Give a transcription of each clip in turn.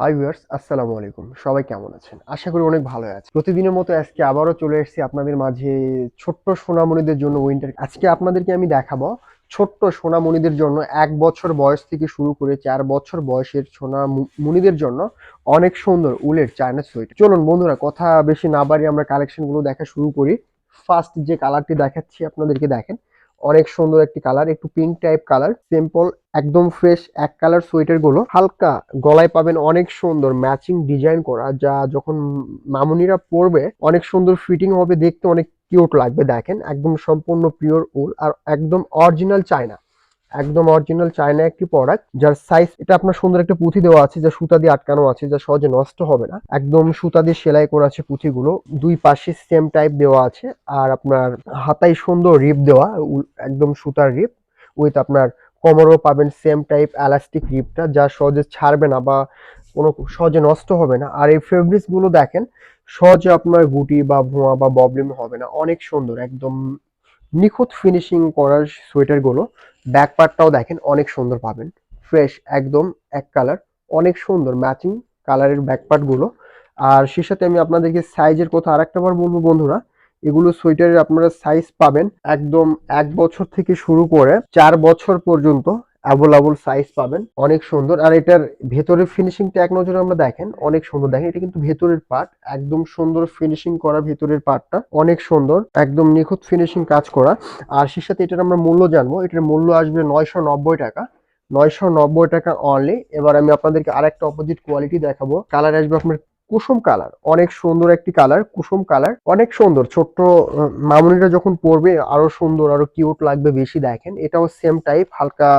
Hi viewers আসসালামু আলাইকুম। সবাই কেমন আছেন? আশা করি অনেক ভালো আছে প্রতিদিনের মতো আজকে আবারও চলে এসেছি আপনাদের মাঝে ছোট্ট সোনামণিদের জন্য উইন্টার আজকে আপনাদেরকে আমি দেখাবো ছোট্ট সোনামণিদের জন্য এক বছর বয়স থেকে শুরু করে চার বছর বয়সের সোনা মু- মণিদের জন্য অনেক সুন্দর উলের চায়না সোয়েটার চলুন বন্ধুরা, কথা বেশি না বাড়িয়ে আমরা কালেকশনগুলো দেখা শুরু করি। ফার্স্ট যে কালারটি দেখাচ্ছি আপনাদেরকে দেখেন। অনেক সুন্দর একটি কালার একটু পিঙ্ক টাইপ কালার সিম্পল একদম ফ্রেশ এক কালার সোয়েটারগুলো। হালকা গলায় পাবেন অনেক সুন্দর ম্যাচিং ডিজাইন করা, যা যখন মামুনিরা পরবে, অনেক সুন্দর ফিটিং হবে, দেখতে অনেক কিউট লাগবে, দেখেন। একদম সম্পূর্ণ পিওর উল আর একদম অরিজিনাল চায়না। একদম অরিজিনাল চায়না একটি প্রোডাক্ট যার সাইজ এটা আপনার সুন্দর একটা পুঁথি দেওয়া আছে, যা সুতা দিয়ে আটকানো আছে, যা সহজে নষ্ট হবে না। একদম সুতা দিয়ে সেলাই করা আছে পুঁথিগুলো, দুই পাশে সেম টাইপ দেওয়া আছে, আর আপনার হাতায় সুন্দর রিপ দেওয়া একদম সুতার রিপ উইথ আপনার কোমরও পাবেন সেম টাইপ এলাস্টিক রিপটা যা সহজে ছাড়বে না বা কোনো সহজে নষ্ট হবে না। আর এই ফেব্রিক্সগুলো দেখেন, সহজে আপনার গুটি বা ভুয়া বা প্রবলেম হবে না, অনেক সুন্দর, একদম নিখুঁত ফিনিশিং করার সোয়েটারগুলো ব্যাক পার্টটাও দেখেন অনেক সুন্দর পাবেন। ফ্রেশ একদম এক কালার অনেক সুন্দর ম্যাচিং কালারের ব্যাক পার্টগুলো আর সে সাথে আমি আপনাদেরকে সাইজের কথা আরেকটাবার বলব বন্ধুরা। এগুলো সোয়েটারের আপনারা সাইজ পাবেন একদম এক বছর থেকে শুরু করে চার বছর পর্যন্ত। অ্যাভেলেবল সাইজ পাবেন। অনেক সুন্দর। আর এটার ভেতরের ফিনিশিংটা এক নজরে আমরা দেখেন, অনেক সুন্দর। দেখেন, এটা কিন্তু ভেতরের পার্ট একদম সুন্দর ফিনিশিং করা ভেতরের পার্টটা অনেক সুন্দর, একদম নিখুঁত ফিনিশিং কাজ করা। আর সে সাথে এটার আমরা মূল্য জানব। এটার মূল্য আসবে নয়শো নব্বই টাকা। নয়শো নব্বই টাকা অনলি এবার আমি আপনাদেরকে আরেকটা অপোজিট কোয়ালিটি দেখাবো। কালার আসবে আপনার কুসুম কালার অনেক সুন্দর একটি কালার কুসুম কালার অনেক সুন্দর, ছোট্ট মামুনিটা যখন পরবে আরও সুন্দর, আরও কিউট লাগবে বেশি দেখেন। এটাও সেম টাইপ হালকা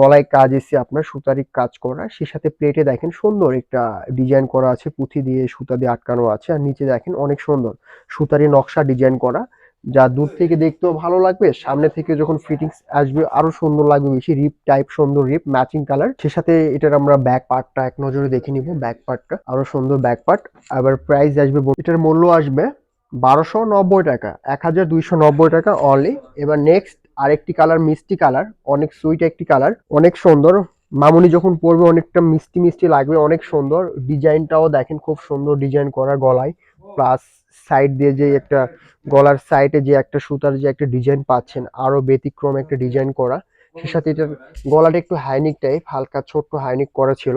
গলায় কাজ এসে আপনার সুতারি কাজ করা। সে সাথে প্লেটে দেখেন সুন্দর একটা ডিজাইন করা আছে, পুঁথি দিয়ে সুতা দিয়ে আটকানো আছে। আর নিচে দেখেন অনেক সুন্দর, সুতারি নকশা ডিজাইন করা। যা দূর থেকে দেখতেও ভালো লাগবে, সামনে থেকে যখন ফিটিংস আসবে আরও সুন্দর লাগবে, বেশি রিপ টাইপ সুন্দর রিপ ম্যাচিং কালার সে সাথে এটার আমরা ব্যাক পার্টটা এক নজরে দেখে নিব ব্যাক পার্টটা আরও সুন্দর ব্যাক পার্ট আবার প্রাইস আসবে এটার মূল্য আসবে বারোশো নব্বই টাকা, এক হাজার দুইশো নব্বই টাকা অনলি এবার নেক্সট আরেকটি কালার মিষ্টি কালার অনেক সুইট একটি কালার অনেক সুন্দর। মামুনি যখন পরবে অনেকটা মিষ্টি মিষ্টি লাগবে, অনেক সুন্দর। ডিজাইনটাও দেখেন খুব সুন্দর ডিজাইন করা গলায়। প্লাস সাইড দিয়ে যে একটা গলার সাইডে যে একটা সুতার যে একটা ডিজাইন পাচ্ছেন, আরও ব্যতিক্রম একটা ডিজাইন করা সে সাথে এটার গলাটা একটু হাইনিক টাইপ হালকা ছোট্ট হাইনিক করা ছিল।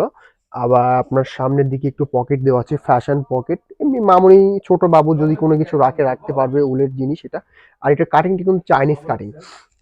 আবার আপনার সামনের দিকে একটু পকেট দেওয়া আছে ফ্যাশন পকেট এমনি মামুনি, ছোট বাবু যদি কোনো কিছু রাখে, রাখতে পারবে উলের জিনিস এটা। আর এটা কাটিংটা কিন্তু চাইনিজ কাটিং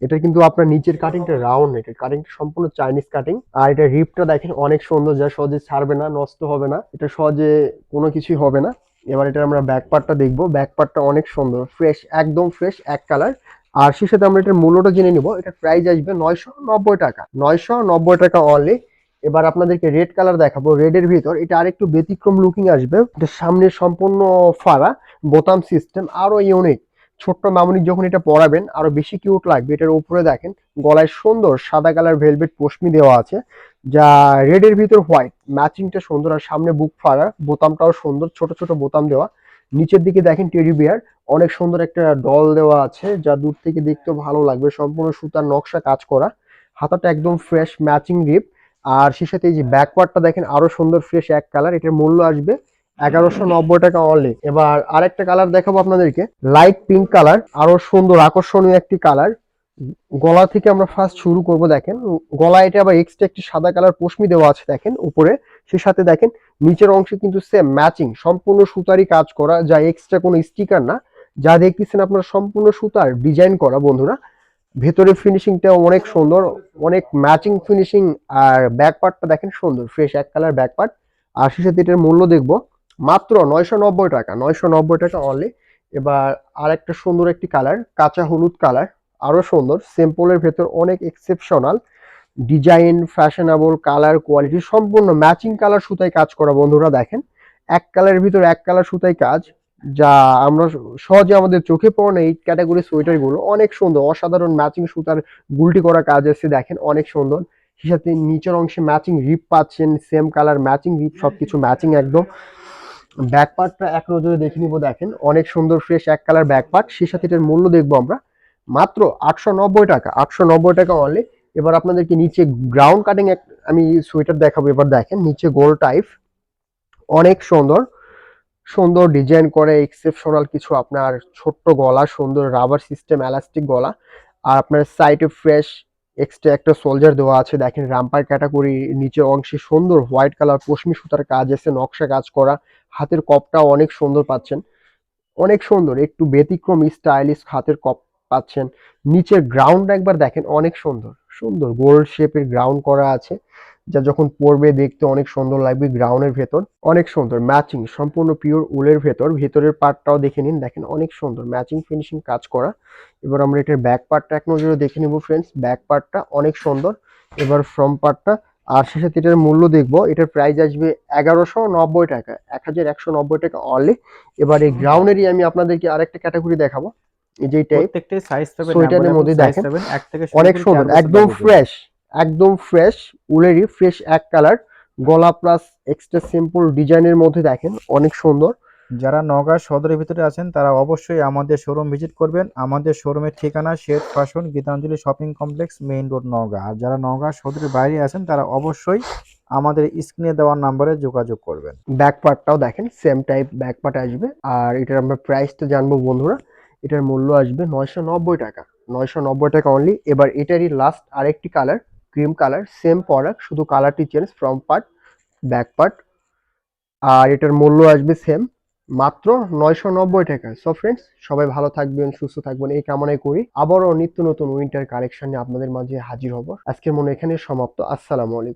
এটা কিন্তু আপনার নিচের কাটিংটা রাউন্ড এটা কাটিংটা সম্পূর্ণ চাইনিজ কাটিং আর এটা রিপটা দেখেন অনেক সুন্দর, যা সহজে ছাড়বে না, নষ্ট হবে না। এটা সহজে কোনো কিছুই হবে না। এবার এটা আমরা ব্যাক পার্টটা দেখব। ব্যাক পার্টটা অনেক সুন্দর ফ্রেশ একদম ফ্রেশ এক কালার আর সে সাথে আমরা এটার মূল্যটা জেনে নিব। এটার প্রাইস আসবে নয়শো নব্বই টাকা, নয়শো নব্বই টাকা অনলি এবার আপনাদেরকে রেড কালার দেখাবো। রেড এর ভিতর এটা আরেকটু ব্যতিক্রম লুকিং আসবে। এটা সামনে সম্পূর্ণ ফাড়া, বোতাম সিস্টেম আরও ইউনিক ছোট্ট মামুনি যখন এটা পরাবেন, আরও বেশি কিউট লাগবে। এটার উপরে দেখেন, গলায় সুন্দর সাদা কালার ভেলভেট পশমি দেওয়া আছে। যা রেড এর ভিতর হোয়াইট ম্যাচিংটা সুন্দর আর সামনে বুক ফাড়া, বোতামটাও সুন্দর, ছোট ছোট বোতাম দেওয়া। নিচের দিকে দেখেন টেডি বিয়ার অনেক সুন্দর একটা ডল দেওয়া আছে, যা দূর থেকে দেখতেও ভালো লাগবে, সম্পূর্ণ সুতার নকশা কাজ করা। হাতাটা একদম ফ্রেশ ম্যাচিং রিপ আর সে সাথে এই যে ব্যাকওয়ার্ডটা দেখেন, আরও সুন্দর ফ্রেশ এক কালার এটার মূল্য আসবে এগারোশো নব্বই টাকা অনলি এবার আরেকটা কালার দেখাবো আপনাদেরকে লাইট পিঙ্ক কালার আরও সুন্দর, আকর্ষণীয় একটি কালার গলা থেকে আমরা ফার্স্ট শুরু করব, দেখেন। গলা এটা আবার এক্সট্রা একটি সাদা কালার পশমি দেওয়া আছে, দেখেন, উপরে। সে সাথে দেখেন, নিচের অংশে কিন্তু সেম ম্যাচিং সম্পূর্ণ সুতারই কাজ করা, যা এক্সট্রা কোনো স্টিকার না। যা দেখতেছেন আপনার সম্পূর্ণ সুতার ডিজাইন করা, বন্ধুরা। ভেতরের ফিনিশিংটা অনেক সুন্দর, অনেক ম্যাচিং ফিনিশিং আর ব্যাক পার্টটা দেখেন সুন্দর ফ্রেশ এক কালার ব্যাক পার্ট আর সে সাথে এটার মূল্য দেখব, মাত্র নয়শো নব্বই টাকা, নয়শো নব্বই টাকা অনলি এবার আর একটা সুন্দর একটি কালার কাঁচা হলুদ কালার আরও সুন্দর সিম্পলের ভেতর অনেক exceptional design fashionable colour quality সম্পূর্ণ ম্যাচিং কালার সুতায় কাজ করা বন্ধুরা দেখেন। এক কালারের ভিতর এক কালার সুতায় কাজ, যা আমরা সহজে আমাদের চোখে পড়ে না, এই ক্যাটাগরি সোয়েটারগুলো অনেক সুন্দর, অসাধারণ ম্যাচিং সুতার গুলটি করা কাজ আছে দেখেন, অনেক সুন্দর। সাথে নিচের অংশে ম্যাচিং রিপ পাচ্ছেন সেম কালার ম্যাচিং রিপ সবকিছু ম্যাচিং একদম। ব্যাক পার্টটা এক নজরে দেখে নিব দেখেন, অনেক সুন্দর ফ্রেশ এক কালার ব্যাক পার্ট সে সাথে এটার মূল্য দেখব আমরা। মাত্র আটশো নব্বই টাকা, আটশো নব্বই টাকা অনলি এবার আপনাদেরকে নিচে গ্রাউন্ড কাটিং এক আমি সোয়েটার দেখাবো, এবার দেখেন, নিচে গোল টাইপ অনেক সুন্দর সুন্দর ডিজাইন করে এক্সেপশনাল কিছু আপনার ছোট্ট গলা, সুন্দর রাবার সিস্টেম এলাস্টিক গলা। আর আপনার সাইডে ফ্রেশ এক্সট্রা একটা সোলজার দেওয়া আছে, দেখেন রাম্পার ক্যাটাগরি নিচের অংশে সুন্দর হোয়াইট কালার পশমি সুতার কাজ আছে, নকশা কাজ করা। হাতের কপটাও অনেক সুন্দর পাচ্ছেন। অনেক সুন্দর, একটু ব্যতিক্রম স্টাইলিশ হাতের কপ পাচ্ছেন। নিচের গ্রাউন্ড একবার দেখেন, অনেক সুন্দর সুন্দর গোল শেপের গ্রাউন্ড করা আছে, যা যখন পরবে দেখতে অনেক সুন্দর লাগবে গ্রাউন্ডের ভেতর। অনেক সুন্দর ম্যাচিং সম্পূর্ণ পিওর উলের ভেতর। ভেতরের পার্টটাও দেখে নিন, দেখেন অনেক সুন্দর ম্যাচিং ফিনিশিং কাজ করা। এবার আমরা এটার ব্যাক পার্টটা এক নজরে দেখে নেব ফ্রেন্ডস ব্যাক পার্টটা অনেক সুন্দর। এবার ফ্রম পার্টটা আর সে সাথে এটার মূল্য দেখব, এটার প্রাইস আসবে এগারোশো নব্বই টাকা, এক হাজার একশো নব্বই টাকা অনলি এবার এই গ্রাউন্ডেরই আমি আপনাদেরকে আরেকটা ক্যাটাগরি দেখাবো। এই যে টাইপ প্রত্যেকটাই সাইজ পাবেন সোয়েটারের মধ্যে দেখেন। এক থেকে অনেক সুন্দর একদম ফ্রেশ একদম ফ্রেশ উলেরই ফ্রেশ এক কালার গলা প্লাস এক্সট্রা সিম্পল ডিজাইনের মধ্যে দেখেন অনেক সুন্দর। যারা নগা সদরের ভিতরে আছেন তারা অবশ্যই আমাদের শোরুম ভিজিট করবেন। আমাদের শোরুমের ঠিকানা shade fashion Gitanjali shopping complex main road Naga আর যারা নগা সদরের বাইরে আছেন তারা অবশ্যই আমাদের স্ক্রিনে দেওয়ার নাম্বারে যোগাযোগ করবেন। ব্যাক পার্টটাও দেখেন সেম টাইপ ব্যাক পার্ট আসবে। আর এটার আমরা প্রাইসটা জানব বন্ধুরা। এটার মূল্য আসবে নয়শো নব্বই টাকা। নয়শো নব্বই টাকা অনলি এবার এটারই লাস্ট আরেকটি colour cream colour same product শুধু কালারটি change from part back part আর এটার মূল্য আসবে সেম মাত্র নয়শো নব্বই টাকা। সো ফ্রেন্ডস সবাই ভালো থাকবেন, সুস্থ থাকবেন, এই কামনাই করি। আবারও নিত্য নতুন উইন্টার কালেকশন নিয়ে আপনাদের মাঝে হাজির হব। আজকের মনে এখানে সমাপ্ত। আসসালামু আলাইকুম।